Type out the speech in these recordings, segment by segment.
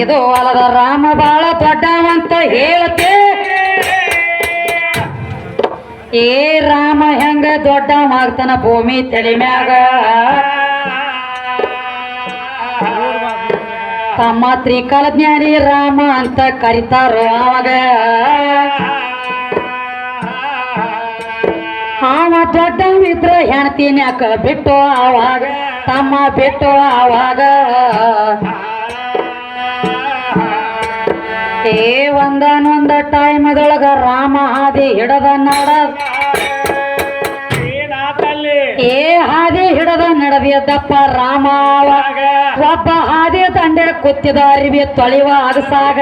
ಇದು ಅಲ್ಲದ ರಾಮ ಬಾಳ ದೊಡ್ಡವಂತ ಹೇಳತೆ ಏ ರಾಮ ಹೆಂಗ ದೊಡ್ಡವಾಗ್ತಾನ ಭೂಮಿ ತಲೆ ಮ್ಯಾಗ. ತಮ್ಮ ತ್ರಿಕಾಲ ಜ್ಞಾನಿ ರಾಮ ಅಂತ ಕರಿತಾರೋ ಅವಾಗ. ಅವ ದೊಡ್ಡವಿದ್ರ ಹೆಣ್ತೀನಿ ಬಿಟ್ಟು ಅವಾಗ, ತಮ್ಮ ಬಿಟ್ಟು ಅವಾಗ. ಏ ಒಂದನೊಂದ ಟೈಮದೊಳಗ ರಾಮ ಹಾದಿ ಹಿಡದ ನಡ. ಏ ಹಾದಿ ಹಿಡದ ನಡೆದಿದ್ದಪ್ಪ ರಾಮ. ಒಬ್ಬ ಹಾದಿ ದಂಡೆ ಕುತ್ತಿದ ಅರಿವಿ ತೊಳೆಯುವ ಅಗಸಾಗ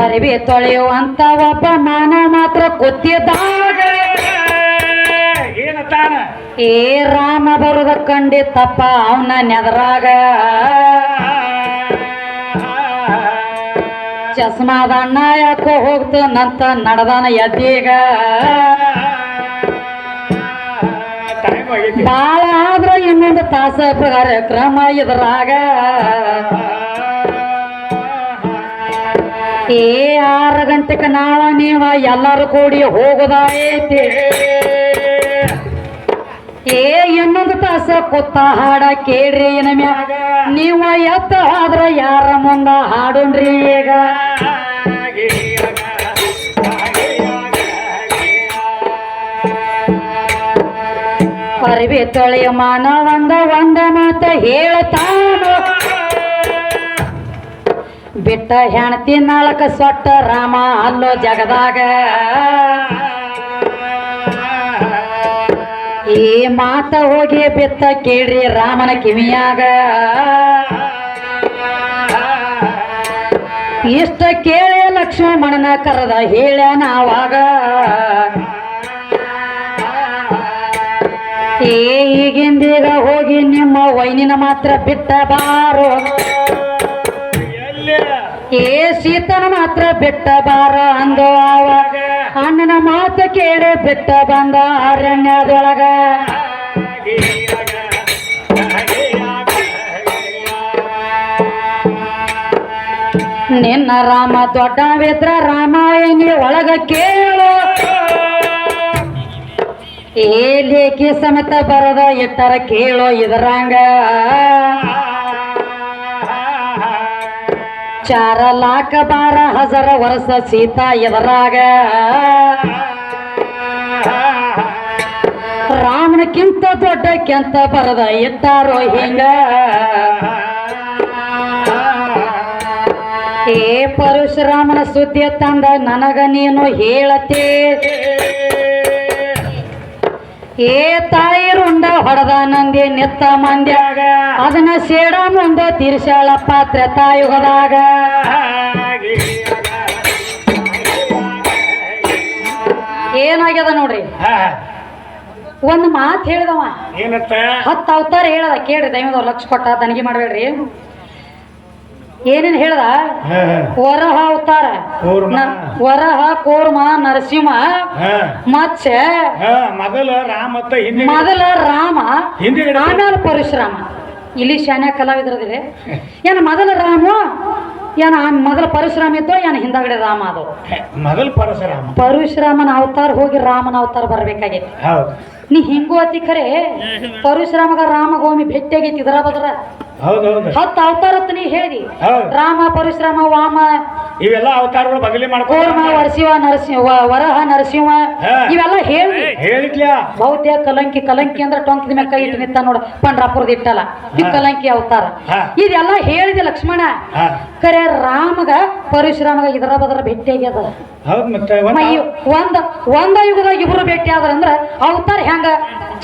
ಅರಿವಿ ತೊಳೆಯುವಂತ ಒಬ್ಬ ಮಾನ ಮಾತ್ರ ಕುತ್ತಿದಾಗ ಏನತಾನ ಏ ರಾಮ ಬರುದ ಕಂಡಿತ್ತಪ್ಪ ಅವನ ನೆದರಾಗ. ಚಸ್ಮಾದ ಅಣ್ಣ ಯಾಕೋ ಹೋಗ್ತು ನಂತ ನಡದಾನ ಎದ್ದೀಗ. ಬಾಳ ಆದ್ರ ಇನ್ನೊಂದು ತಾಸ ಕಾರ್ಯಕ್ರಮ ಇದ್ರಾಗ. ಏ ಆರು ಗಂಟೆಗೆ ನಾಳೆ ನೀವ ಎಲ್ಲರೂ ಕೂಡಿ ಹೋಗುದಾಯ್ತಿ. ಏ ಇನ್ನೊಂದು ತಾಸ ಕೊತ್ತ ಹಾಡ ಕೇಳ್ರಿ ಏನ ಮ್ಯಾಗ. ನೀವ ಎತ್ತ ಆದ್ರ ಯಾರ ಮುಂದ ಹಾಡುನ್ರಿ ಈಗ. ಅರಿವಿ ತೊಳೆಯ ಮಾನವಂದ ಒಂದ ಮಾತ ಹೇಳ್ತಾನು. ಬಿಟ್ಟ ಹೆಣ್ತಿ ನಾಲ್ಕ ಸೊಟ್ಟ ರಾಮ ಅಲ್ಲೋ ಜಗದಾಗ. ಈ ಮಾತ ಹೋಗಿ ಬಿತ್ತ ಕೇಳ್ರಿ ರಾಮನ ಕಿವಿಯಾಗ. ಇಷ್ಟ ಕೇಳಿ ಲಕ್ಷ್ಮಣನ ಕರೆದ ಹೇಳ ನಾವಾಗ. ಏ ಈಗಿಂದೀಗ ಹೋಗಿ ನಿಮ್ಮ ವೈನಿನ ಮಾತ್ರ ಬಿಟ್ಟ ಬಾರೋ. ಏ ಸೀತನ ಮಾತ್ರ ಬಿಟ್ಟ ಬಾರ ಅಂದೋ ಅವಾಗ ಅಣ್ಣನ ಮಾತು ಕೇಳಿ ಬಿಟ್ಟ ಬಂದ ಅರಣ್ಯದೊಳಗ. ನಿನ್ನ ರಾಮ ದೊಡ್ಡವಿದ್ರ ರಾಮಾಯಣಿ ಒಳಗ ಕೇಳು. ಏ ಲೇಖಿ ಸಮೇತ ಬರದ ಎತ್ತರ ಕೇಳೋ ಇದರಂಗ. ಚಾರ ಲಾಖ ಬಾರ ಹಜರ ವರ್ಷ ಸೀತಾ ಎದರಾಗ ರಾಮನಕ್ಕಿಂತ ದೊಡ್ಡ ಕೆಂತ ಬರದ ಎತ್ತಾರೋ ಹಿಂಗ. ಏ ಪರಶುರಾಮನ ಸುದ್ದಿ ತಂದ ನನಗ ನೀನು ಹೇಳತಿ. ಏ ತಾಯಿ ರುಂಡ ಹೊಡೆದ ನಂದಿ ನಿತ್ತ ಮಂದ್ಯಾಗ. ಅದನ್ನ ಸೇಡ ಮುಂದೆ ತೀರ್ಸಾಳ ಪಾತ್ರ ತಾಯುಗದಾಗ ಏನಾಗ್ಯದ ನೋಡ್ರಿ? ಒಂದ್ ಮಾತ್ ಹೇಳಿದವ. ಹತ್ತು ಅವತಾರ ಹೇಳದ ಕೇಳ್ರಿ ದೈವದ ಲಕ್ಷ ಕೊಟ್ಟ ತನಿಖೆ ಮಾಡ್ಬೇಡ್ರಿ. ಏನೇನ್ ಹೇಳ್ದ? ವರಹ ಅವತಾರ. ವರಹ ಕೋರ್ಮ ನರಸಿಂಹ ಮತ್ಸ್ಯ ಮೊದಲ ರಾಮ ಆಮೇಲೆ ಪರಶುರಾಮ. ಇಲ್ಲಿ ಶಾನ್ಯ ಕಲಾವಿದರದಿರಿ ಏನ ಮೊದಲ ರಾಮ ಏನ ಆ ಮೊದಲ ಪರಶುರಾಮ ಇದ್ದೋ ಏನ ಹಿಂದಗಡೆ ರಾಮ ಅದು ಮೊದಲು ಪರಶುರಾಮ. ಪರಶುರಾಮನ ಅವತಾರ ಹೋಗಿ ರಾಮನ ಅವತಾರ ಬರ್ಬೇಕಾಗೈತಿ. ಹೌದು. ನೀ ಹಿಂಗೂ ಅತಿ ಖರೆ ಪರಶುರಾಮಗ ರಾಮಗೋಮಿ ಭೇಟಿಯಾಗೈತಿ ಇದರ ಬದ್ರ ಹತ್ತು ಅವತಾರ ಅಂತ ನೀ ಹೇಳಿದಿ. ರಾಮ ಪರಶುರಾಮ ವಾಮ ಇವೆಲ್ಲ ಅವತಾರಗಳು ಬದಲಿ ಕೂರ್ಮ ನರಸಿಂಹ ವರಹ ನರಸಿಂಹ ಇವೆಲ್ಲ ಹೇಳಿ ಹೇಳಿದ್ಯಾ? ಬೌದ್ಧ ಕಲಂಕಿ ಕಲಂಕಿ ಅಂದ್ರೆ ಟೊಂಕದ ಮೇಲೆ ಕೈ ಇಟ್ಟು ನಿಂತ ನೋಡ ಪಂಡ್ರಾಪುರದ ಇಟ್ಟಲ್ಲ. ಈ ಕಲಂಕಿ ಅವತಾರ. ಇದೆಲ್ಲ ಹೇಳಿದೆ ಲಕ್ಷ್ಮಣ. ಕರೆ ರಾಮಗ ಪರಶುರಾಮಗ ಇದರ ಬದರ ಭೇಟಿ ಆಗ್ಯದ. ಒಂದು ಈ ಒಂದ ಒಂದ ಯುಗದಾಗ ಇಬ್ರು ಭೇಟಿ ಆದ್ರ ಅಂದ್ರ ಅವತಾರ ಹೆಂಗ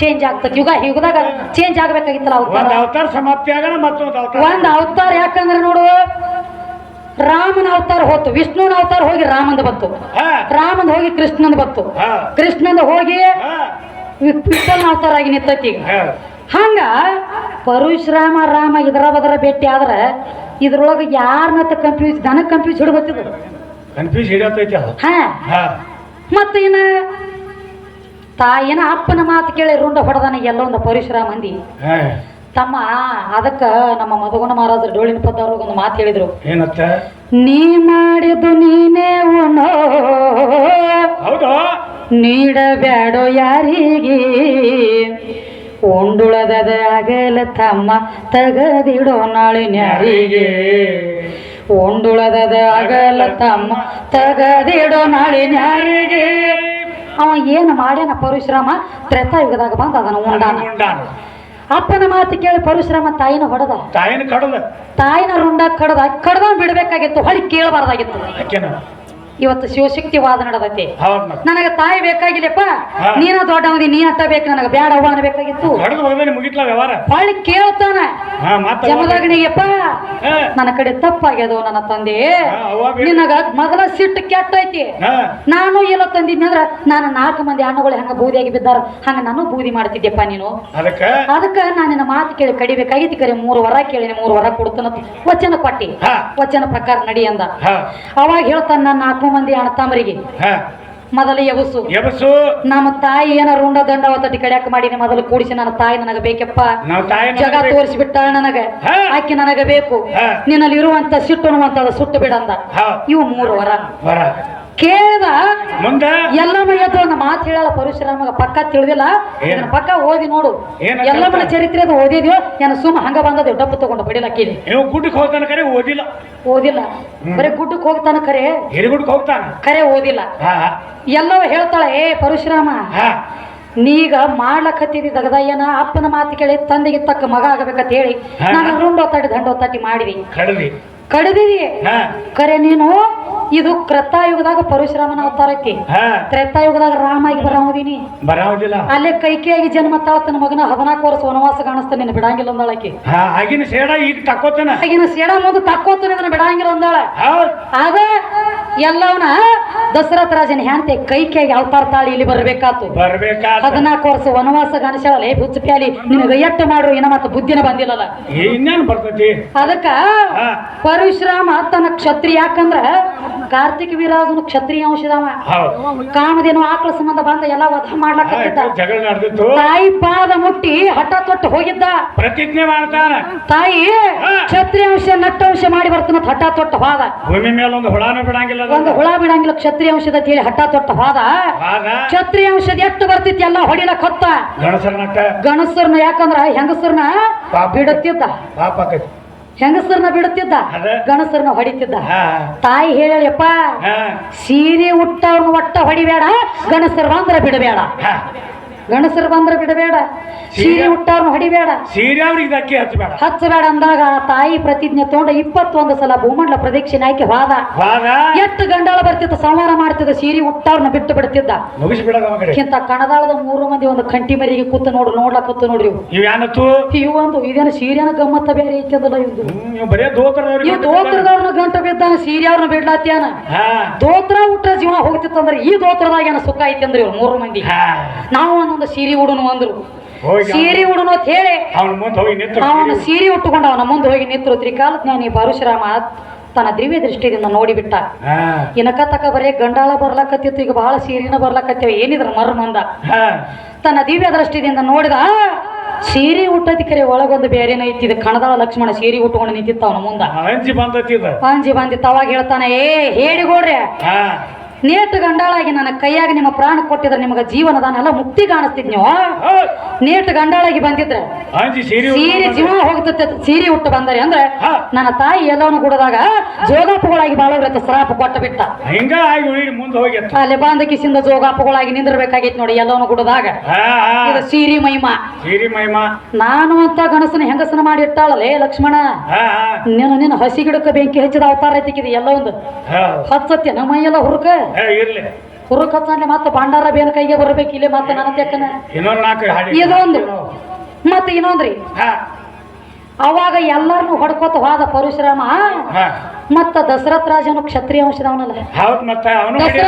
ಚೇಂಜ್ ಆಗ್ತದ ಯುಗ ಯುಗದಾಗ ಚೇಂಜ್ ಆಗ್ಬೇಕಾಗಿತ್ತಲ್ಲ ಅವತಾರ. ಒಂದು ಅವತಾರ ಸಮಾಪ್ತಿ ಆಗ ಮತ್ತೊಂದು ಅವತಾರ. ಒಂದ್ ಅವತಾರ ಯಾಕಂದ್ರೆ ನೋಡು ರಾಮನ ಅವತಾರ ಹೋತು ವಿಷ್ಣುನ ಅವತಾರ ಹೋಗಿ ರಾಮಂದ ಬಂತು. ಹಾ. ರಾಮಂದ ಹೋಗಿ ಕೃಷ್ಣಂದ ಬಂತು. ಹಾ. ಕೃಷ್ಣಂದ ಹೋಗಿ ವಿಷ್ಣನ ಅವತಾರ ಆಗಿ ನಿಂತೈತಿ ಹಂಗ ಪರಶುರಾಮ ರಾಮ ಇದರ ಬದರ ಭೇಟಿ ಆದ್ರೆ ಇದ್ರೊಳಗೆ ಯಾರನ್ನ ಕನ್ಫ್ಯೂಸ್ ನನಗೆ ಕನ್ಫ್ಯೂಸ್ ಹಿಡ್ಬತ್ತಿದ ಕನ್ಫ್ಯೂಸ್ ಹಿಡಿಯತೈತಿ ಹಾ. ಮತ್ತ ಇನ್ನ ತಾಯಿನ ಅಪ್ಪನ ಮಾತು ಕೇಳಿ ರುಂಡ ಹೊಡೆದಾನ ಎಲ್ಲೊಂದು ಪರಶುರಾಮ ಮಂದಿ ತಮ್ಮ ಅದಕ್ಕ ನಮ್ಮ ಮಧುಗುಣ ಮಹಾರಾಜರು ಡೋಳಿನ ಪದ್ದವ್ರಿಗೆ ಒಂದು ಮಾತು ಹೇಳಿದ್ರು. ಏನತ್ತ? ನೀ ಮಾಡಿದ್ದು ನೀನೇ ಉಣೋ ಹೌದಾ? ನೀಡಬ್ಯಾಡೋ ಯಾರಿಗೆ? ಉಂಡುಳದದ ಅಗಲ ತಮ್ಮ ತಗದಿಡೋ ನಾಳೆ ನ್ಯಾರಿಗೆ. ಉಂಡುಳದದ ಅಗಲ ತಮ್ಮ ತಗದಿಡೋ ನಾಳೆ ನ್ಯಾರಿಗೆ. ಅವ ಏನು ಮಾಡ್ಯಾನ ಪರಶುರಾಮ? ತ್ರೇತಾಯುಗದಾಗ ಬಂದ ಅದನ್ನು ಉಂಡಾನ. ಅಪ್ಪನ ಮಾತು ಕೇಳಿ ಪರಶುರಾಮ ತಾಯಿನ ಹೊಡೆದ. ತಾಯಿನ ಕಡದ. ತಾಯಿನ ರುಂಡ ಕಡದ. ಕಡ್ದ ಬಿಡ್ಬೇಕಾಗಿತ್ತು. ಹೊಳಿ ಕೇಳಬಾರ್ದಾಗಿತ್ತು. ಇವತ್ತು ಶಿವಶಕ್ತಿ ವಾದ ನಡೆದೈತಿ ನನಗ ತಾಯಿ ಬೇಕಾಗಿಲ್ಲಪ್ಪ. ನೀನ ದೊಡ್ಡವನಿ ನೀ ಅಟ್ಟ ಬೇಕು ನನಗ ಬೇಡ ಅವ್ವ ಅನ್ಬೇಕಾಗಿತ್ತು ಹೊಳ್ಳಿ ಕೇಳ್ತಾನ. ಜಮದಗ್ನಿಗೆಪ್ಪ ನನ್ನ ಕಡೆ ತಪ್ಪಾಗ್ಯದೋ ನನ್ನ ತಂದೆ. ನಿನಗ ಮೊದಲ ಸಿಟ್ಟು ಕೆಟ್ಟೈತಿ. ನಾನು ಎಲ್ಲ ತಂದಿದ್ನಂದ್ರ ನಾನು ನಾಲ್ಕು ಮಂದಿ ಹಣ್ಣುಗಳು ಹೆಂಗ ಬೂದಿಯಾಗಿ ಬಿದ್ದಾರ ಹಂಗ ನಾನು ಬೂದಿ ಮಾಡ್ತಿದ್ದೆಪ್ಪ ನೀನು. ಅದಕ್ಕ? ಅದಕ್ಕ ನಾನು ನಿನ್ನ ಮಾತು ಕೇಳಿ ಕಡಿಬೇಕಾಗಿತ್ತು ಕರೆ ಮೂರು ವರ ಕೇಳಿನಿ ಮೂರು ವರ ಕೊಡ್ತಾನ ವಚನ ಕೊಟ್ಟಿ. ವಚನ ಪ್ರಕಾರ ನಡಿ ಅಂದ. ಅವಾಗ ಹೇಳ್ತಾನ ನಾನು ನಾಲ್ಕು ಮಂದಿ ಅಣ್ಣತಮ್ಮರಿಗೆ. ಮೊದಲು ಮೊದಲ ಯಬಸು ಎಬಸು ನಮ್ಮ ತಾಯಿ ಏನ ರುಂಡ ದಂಡ ಒತ್ತಟಿ ಕಡ್ಯಾಕ ಮಾಡಿನಿ ಮೊದಲು ಕೂಡಿಸಿ ನನ್ನ ತಾಯಿ ನನಗ ಬೇಕಪ್ಪ. ಜಗ ತೋರಿಸಿಬಿಟ್ಟ ನನಗ. ಆಕೆ ನನಗ ಬೇಕು. ನಿನ್ನಲ್ಲಿ ಇರುವಂತ ಸಿಟ್ಟು ಅನ್ನುವಂತ ಸುಟ್ಟು ಬಿಡಂದ. ಇವು ಮೂರು ವರ. ಕೇಳಿದ? ಮುಂದ? ಎಲ್ಲಮ್ಮ ಎದ್ದು ಒಂದು ಮಾತು ಹೇಳಲ್ಲ ಪರಶುರಾಮಗ ಪಕ್ಕ ತಿಳಿದಿಲ್ಲ. ಏನ್? ಇದನ್ನ ಪಕ್ಕ ಓದಿ ನೋಡು. ಏನಂತ ಎಲ್ಲಮ್ಮನ? ಚರಿತ್ರೆ ಅದು ಓದಿದ್ಯೋ? ಏನು ಸುಮ್ಮ ಹಂಗ ಬಂದದ ಡಬ್ಬು ತಗೊಂಡು ಬಡಿಲಕ್ಕಿನಿ ನೀವು ಗುಡ್ಡಕ್ಕೆ ಹೋಗ್ತಾನ ಕರೆ ಓದಿಲ್ಲ. ಓದಿಲ್ಲ. ಬರೀ ಗುಡ್ಡಕ್ಕೆ ಹೋಗ್ತಾನ ಖರೆ ಹಿರಿಗುಡ್ಡಕ್ಕೆ ಹೋಗ್ತಾನ? ಕರೆ ಓದಿಲ್ಲ. ಹಾ. ಎಲ್ಲವ ಹೇಳ್ತಾಳೆ ಏ ಪರಶುರಾಮ ಹಾ. ನೀಗ ಮಾಡ್ಲಕತ್ತಿದಿ ದಗದಯ್ಯನ ಅಪ್ಪನ ಮಾತು ಕೇಳಿ ತಂದೆಗೆ ತಕ್ಕ ಮಗ ಆಗಬೇಕಂತ ಹೇಳಿ ಹಾ. ನಾನು ರುಂಡೋ ತಟ್ಟಿ ದಂಡೋ ತಟ್ಟಿ ಮಾಡಿದಿ. ಕಡದಿ. ಕಡ್ದಿದಿ. ಹಾ. ಖರೆ ನೀನು ಇದು ಕ್ರತಾಯುಗದಾಗ ಪರಶುರಾಮನ ಅವತಾರ ಐತಿ. ತ್ರೇತಾಯುಗದಾಗ ರಾಮಾಗಿ ಬರಾಮದೀನಿ ಬರಾವುದಿಲ್ಲ ಅಲ್ಲೇ ಕೈಕೇಯಾಗಿ ಜನ್ಮ ತನ್ನ ಮಗನ ಹದಿನಾಲ್ಕು ವರ್ಷ ವನವಾಸ ಕಾಣಿಸ್ತಾನೆ ನಿನ್ನ ಬಿಡಂಗಿಲ್ಲ ಅಂದಾಳಕಿ ಆಗಿನ ಸೇಡ ಈಗ ತಕ್ಕೋತಾನ. ಆಗಿನ ಸೇಡ ಮುಂದೆ ತಕ್ಕೋತಾನೆ ಇದನ್ನ ಬಿಡಂಗಿಲ್ಲ ಅಂದಾಳ. ಹೌದ್. ಆಗ ದಸರಥ ರಾಜನ ಹ್ಯಾಂತೆ ಕೈ ಅವತಾರ ತಾಳಿ ಇಲ್ಲಿ ಬರ್ಬೇಕಾತು. ಹದಿನಾಲ್ಕು ವರ್ಷ ವನವಾಸ ಗಣಶಾಲೆ ಬುಚ್ಚ ಹುಚ್ಚ ಪ್ಯಾಲಿ ನಿನಗೆ ಎಟ್ಟು ಮಾಡ್ರು ಏನ ಮತ್ತೆ ಬುದ್ಧಿನ ಬಂದಿಲ್ಲಲ್ಲ. ಇನ್ನೇನ್ ಬರ್ತೈತಿ? ಅದಕ್ಕ ಪರಶುರಾಮ ತನ್ನ ಕ್ಷತ್ರಿಯ ಯಾಕಂದ್ರ ಕಾರ್ತಿಕ ವೀರಾಜನು ಕ್ಷತ್ರಿಯ ಅಂಶದವ ಕಾಮದೇನು ಆಕಳ ಸಂಬಂಧ ಬಂದ ಎಲ್ಲ ವಧ ನಡೆದಿತ್ತು. ತಾಯಿ ಪಾದ ಮುಟ್ಟಿ ಹಠ ತೊಟ್ಟು ಹೋಗಿದ್ದ. ಪ್ರತಿಜ್ಞೆ ಮಾಡ್ತಾನ. ತಾಯಿ. ಕ್ಷತ್ರಿಯ ಅಂಶ ನಟ್ಟಂಶ ಮಾಡಿ ಬರ್ತಾನ ಹಠ ತೊಟ್ಟು ಹೋದ. ಭೂಮಿ ಮೇಲೆ ಒಂದು ಹುಳಾನು ಬಿಡಂಗಿಲ್ಲ. ಒಂದು ಹುಳ ಬಿಡಂಗಿಲ್ಲ ಕ್ಷತ್ರಿಯ ಅಂತ ಹೇಳಿ ಹಠ ತೊಟ್ಟ ಹೋದ ಕ್ಷತ್ರಿಯ ಅಂಶದ ಎಷ್ಟು ಬರ್ತಿತ್ತು? ಎಲ್ಲ ಹೊಡಿಲ ನಟ್ಟ ಗಣಸರ್ನ ಯಾಕಂದ್ರ? ಹೆಂಗಸರ್ನ. ಬಿಡುತ್ತಿದ್ದ. ಹೆಂಗಸರ್ನ ಬಿಡುತ್ತಿದ್ದ. ಗಣಸರ್ನ ಹೊಡಿತಿದ್ದ. ತಾಯಿ ಹೇಳಪ್ಪ ಸೀರೆ ಉಟ್ಟವ್ರನ್ನ ಒಟ್ಟ ಹೊಡಿಬೇಡ ಗಣಸರ್ ಅಂದ್ರೆ ಬಿಡಬೇಡ ಗಣಸರು ಬಂದ್ರೆ ಬಿಡಬೇಡ. ಸೀರೆ ಹುಟ್ಟಾರು ಹಡಿಬೇಡ. ಸೀರೆ ಅವ್ರಿಗೆ ಹಚ್ಚಬೇಡ. ಹಚ್ಚಬೇಡ ಅಂದಾಗ ಆ ತಾಯಿ ಪ್ರತಿಜ್ಞೆ ತಗೊಂಡ ಇಪ್ಪತ್ತೊಂದು ಸಲ ಭೂಮಂಡಲ ಪ್ರದಕ್ಷಿಣೆ ಹಾಕಿ ಹೋದ ಎಷ್ಟು ಗಂಡಾಳ ಬರ್ತಿದ್ದ ಸಂಹಾರ ಮಾಡ್ತಿದ್ದ ಸೀರೆ ಉಟ್ಟವ್ರನ್ನ ಬಿಟ್ಟು ಬಿಡ್ತಿದ್ದ. ಕಿಂತ ಇಂತ ಕಣದಾಳದ ಮೂರು ಮಂದಿ ಒಂದು ಕಂಟಿ ಮರಿಗೆ ಕೂತು ನೋಡ್ರಿ ನೋಡ್ಲಾ ಕೂತು ನೋಡ್ರಿ ಇವು ಒಂದು ಇದೇನು ಸೀರೆನ ಗಮ್ಮತ್ತ ಬೇರೆ ಐತದಲ್ಲ ಇವ್ದು ನೀವು ಬರೇ ಇವ್ ದೋತ್ರದವ್ರನ್ನ ಗಂಟ ಬಿದ್ದಾನ ಸೀರೆ ಅವ್ರನ್ನ ಬಿಡ್ಲಾತ್ಯಾನ? ದೋತ್ರ ಹುಟ್ಟ ಜೀವನ ಹೋಗ್ತಿತ್ತಂದ್ರೆ ಈ ದೋತ್ರದಾಗ ಏನ ಸುಖ ಐತಿ ಅಂದ್ರೆ ಇವ್ರು ಮೂರು ಮಂದಿ. ನಾವು ಒಂದೊಂದು ಸೀರೆ ಉಡುನು ಅಂದ್ರು. ಸೀರೆ ಉಡುನು ಅಂತ ಹೇಳಿ ಅವನ ಸೀರೆ ಉಟ್ಟುಕೊಂಡು ಅವನ ಮುಂದೆ ಹೋಗಿ ನಿಂತರು. ತ್ರಿಕಾಲ ಜ್ಞಾನಿ ಪರಶುರಾಮ ತನ್ನ ದಿವ್ಯ ದೃಷ್ಟಿಯಿಂದ ನೋಡಿಬಿಟ್ಟ. ಇನಕ ತಕ ಬರೇ ಗಂಡಾಳ ಬರ್ಲಾಕತ್ತಿತ್ತು ಈಗ ಬಹಳ ಸೀರೆನ ಬರ್ಲಾಕತ್ತೇವ. ಏನಿದ್ರ ಮರ ಮಂದ ತನ್ನ ದಿವ್ಯ ದೃಷ್ಟಿಯಿಂದ ನೋಡಿದ ಸೀರೆ ಉಟ್ಟತಿ ಕರೆ ಒಳಗೊಂದು ಬೇರೆನ ಇತ್ತಿದ ಇದು ಕಣದಾಳ ಲಕ್ಷ್ಮಣ ಸೀರೆ ಉಟ್ಕೊಂಡು ನಿಂತಿತ್ತ ಅವನ ಮುಂದ. ಅಂಜಿ ಬಂದಿತ್ತು. ಅವಾಗ ಹೇಳ್ತಾನೆ ಏ ಹೇಳಿಗೋಡ್ರೆ ಹಾ. ನೇಟ್ ಗಂಡಾಳಾಗಿ ನನ್ನ ಕೈಯಾಗ ನಿಮ್ಮ ಪ್ರಾಣ ಕೊಟ್ಟಿದ್ರೆ ನಿಮಗೆ ಜೀವನದಾನೆಲ್ಲ ಮುಕ್ತಿ ಕಾಣಿಸ್ತಿದ್ ನೀವು. ನೇಟ್ ಗಂಡಾಳಾಗಿ ಬಂದಿದ್ರೆ ಸೀರೆ ಜೀವ ಹೋಗ್ತೈತೆ ಸೀರೆ ಉಟ್ಟು ಬಂದರೆ ಅಂದ್ರೆ. ನನ್ನ ತಾಯಿ ಎಲ್ಲವನ್ನು ಗುಡದಾಗ ಜೋಗಾಪುಗಳಾಗಿ ಬಾಳೋಗ್ರತ್ತ ಶ್ರಾಪ ಕೊಟ್ಟ ಬಿಟ್ಟ. ಅಲ್ಲಿ ಬಂದ ಕಿಸಿಂದ ಜೋಗಾಪುಗಳಾಗಿ ನಿಂದಿರ್ಬೇಕಾಗಿತ್ತು ನೋಡಿ ಎಲ್ಲವನ್ನ ಗುಡದಾಗ ಇದು ಸೀರಿ ಮಹಿಮಾ ಸೀರೆ ಮಹಿಮಾ ನಾನು ಅಂತ ಗಣಸನ ಹೆಂಗಸನ ಮಾಡಿ ಇಟ್ಟಾಳಲೇ ಲಕ್ಷ್ಮಣ? ನೀನು ನಿನ್ನ ಹಸಿ ಗಿಡಕ್ಕೆ ಬೆಂಕಿ ಹಚ್ಚಿದ ಅವತಾರ ಐತಿಕಿದೆ ಎಲ್ಲ ಒಂದು. ಹತ್ತತ್ತೆ ಹಚ್ಚತ್ತೆ ನಮ್ಮ ಎಲ್ಲ ಹುರ್ಕ. ಇರ್ಲಿ. ಹುರುಕ್ ಹಚ್ಚಂದ್ರೆ ಮತ್ತೆ ಭಂಡಾರ ಬೇನ ಕೈಗೆ ಬರ್ಬೇಕು ಇಲ್ಲಿ ಮತ್ತೆ ನನ್ನ ತೆಕ್ಕನ? ಇನ್ನೊಂದ್ ನಾಲ್ಕು ಹಾಡಿ. ಇದೊಂದು. ಮತ್ತೆ ಇನ್ನೊಂದ್ರಿ. ಅವಾಗ ಎಲ್ಲಾರನು ಹೊಡ್ಕೋತ ಹೋದ ಪರಶುರಾಮ ಮತ್ತ ದಶರಥ ರಾಜನು ಕ್ಷತ್ರಿಯ ವಂಶದವನಲ್ಲ. ಹೌದ್ ಮತ್ತ ಅವನು ದಶರಥ